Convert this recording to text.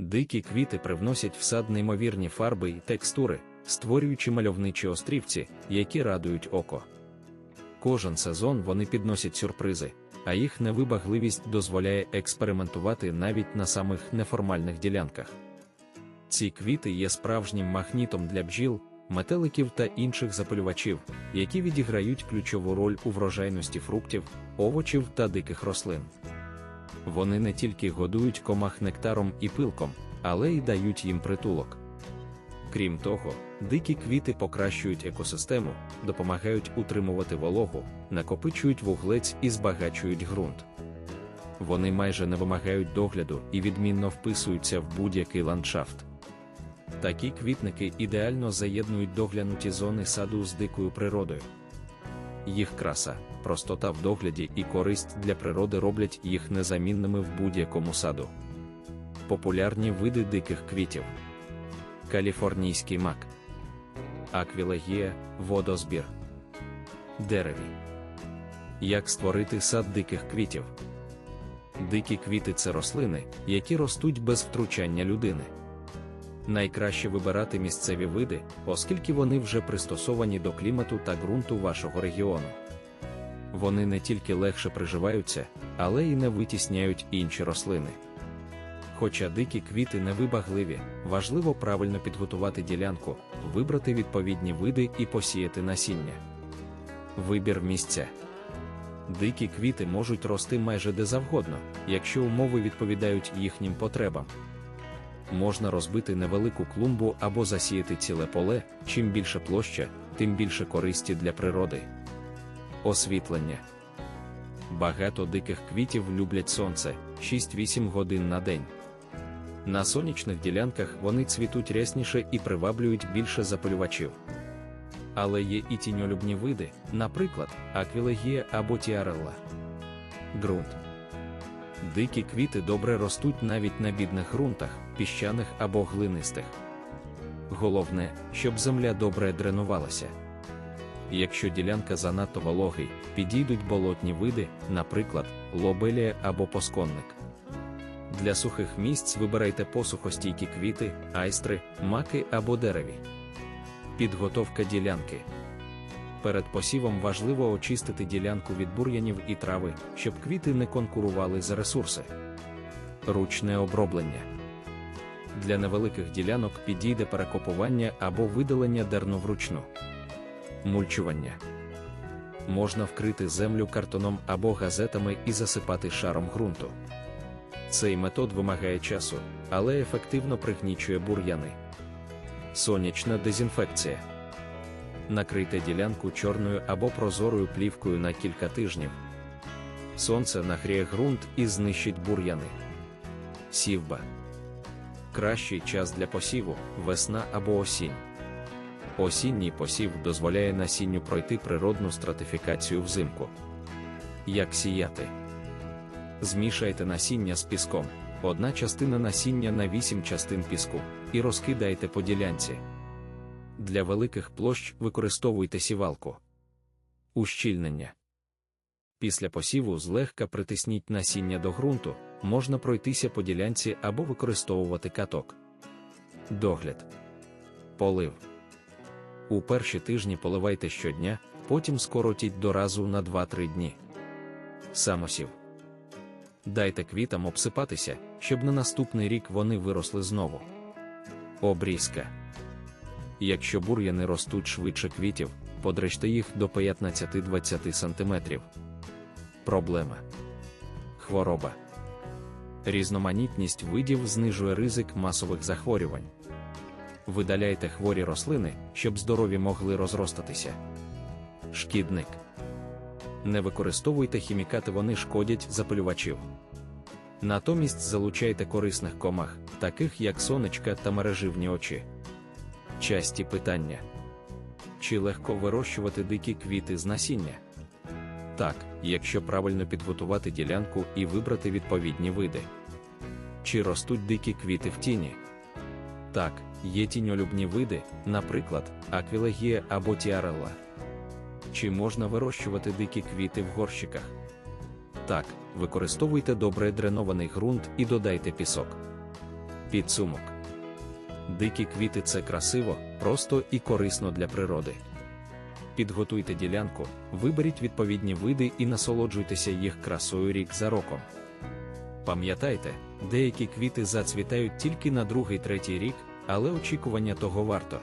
Дикі квіти привносять в сад неймовірні фарби і текстури, створюючи мальовничі острівці, які радують око. Кожен сезон вони підносять сюрпризи, а їх невибагливість дозволяє експериментувати навіть на самих неформальних ділянках. Ці квіти є справжнім магнітом для бджіл, метеликів та інших запалювачів, які відіграють ключову роль у врожайності фруктів, овочів та диких рослин. Вони не тільки годують комах нектаром і пилком, але й дають їм притулок. Крім того, дикі квіти покращують екосистему, допомагають утримувати вологу, накопичують вуглець і збагачують ґрунт. Вони майже не вимагають догляду і відмінно вписуються в будь-який ландшафт. Такі квітники ідеально заєднують доглянуті зони саду з дикою природою. Їх краса, простота в догляді і користь для природи роблять їх незамінними в будь-якому саду. Популярні види диких квітів. Каліфорнійський мак, аквілегія, водозбір, дереві. Як створити сад диких квітів? Дикі квіти це рослини, які ростуть без втручання людини. Найкраще вибирати місцеві види, оскільки вони вже пристосовані до клімату та ґрунту вашого регіону. Вони не тільки легше приживаються, але й не витісняють інші рослини. Хоча дикі квіти невибагливі, важливо правильно підготувати ділянку, вибрати відповідні види і посіяти насіння. Вибір місця. Дикі квіти можуть рости майже де завгодно, якщо умови відповідають їхнім потребам. Можна розбити невелику клумбу або засіяти ціле поле, чим більше площа, тим більше користі для природи. Освітлення. Багато диких квітів люблять сонце 6-8 годин на день. На сонячних ділянках вони цвітуть рясніше і приваблюють більше запалювачів. Але є і тіньолюбні види, наприклад, аквілегія або тіарелла. Ґрунт. Дикі квіти добре ростуть навіть на бідних ґрунтах, піщаних або глинистих. Головне, щоб земля добре дренувалася. Якщо ділянка занадто вологий, підійдуть болотні види, наприклад, лобелія або посконник. Для сухих місць вибирайте посухостійкі квіти, айстри, маки або дереві. Підготовка ділянки. Перед посівом важливо очистити ділянку від бур'янів і трави, щоб квіти не конкурували за ресурси. Ручне оброблення. Для невеликих ділянок підійде перекопування або видалення дерну вручну. Мульчування. Можна вкрити землю картоном або газетами і засипати шаром ґрунту. Цей метод вимагає часу, але ефективно пригнічує бур'яни. Сонячна дезінфекція. Накрийте ділянку чорною або прозорою плівкою на кілька тижнів. Сонце нагріє ґрунт і знищить бур'яни. Сівба. Кращий час для посіву весна або осінь. Осінній посів дозволяє насінню пройти природну стратифікацію взимку. Як сіяти? Змішайте насіння з піском, одна частина насіння на 8 частин піску, і розкидайте по ділянці. Для великих площ використовуйте сівалку. Ущільнення. Після посіву злегка притисніть насіння до ґрунту, можна пройтися по ділянці або використовувати каток. Догляд. Полив. У перші тижні поливайте щодня, потім скоротіть до разу на 2-3 дні. Самосів. Дайте квітам обсипатися, щоб на наступний рік вони виросли знову. Обрізка. Якщо бур'яни ростуть швидше квітів, подрежте їх до 15-20 см. Проблема. Хвороба. Різноманітність видів знижує ризик масових захворювань. Видаляйте хворі рослини, щоб здорові могли розростатися. Шкідник. Не використовуйте хімікати, вони шкодять запалювачів. Натомість залучайте корисних комах, таких як сонечка та мереживні очі. Часті питання: чи легко вирощувати дикі квіти з насіння? Так, якщо правильно підготувати ділянку і вибрати відповідні види. Чи ростуть дикі квіти в тіні? Так, є тіньолюбні види, наприклад, аквілегія або тіарелла. Чи можна вирощувати дикі квіти в горщиках? Так, використовуйте добре дренований ґрунт і додайте пісок. Підсумок. Дикі квіти це красиво, просто і корисно для природи. Підготуйте ділянку, виберіть відповідні види і насолоджуйтеся їх красою рік за роком. Пам'ятайте, деякі квіти зацвітають тільки на другий-третій рік, але очікування того варто.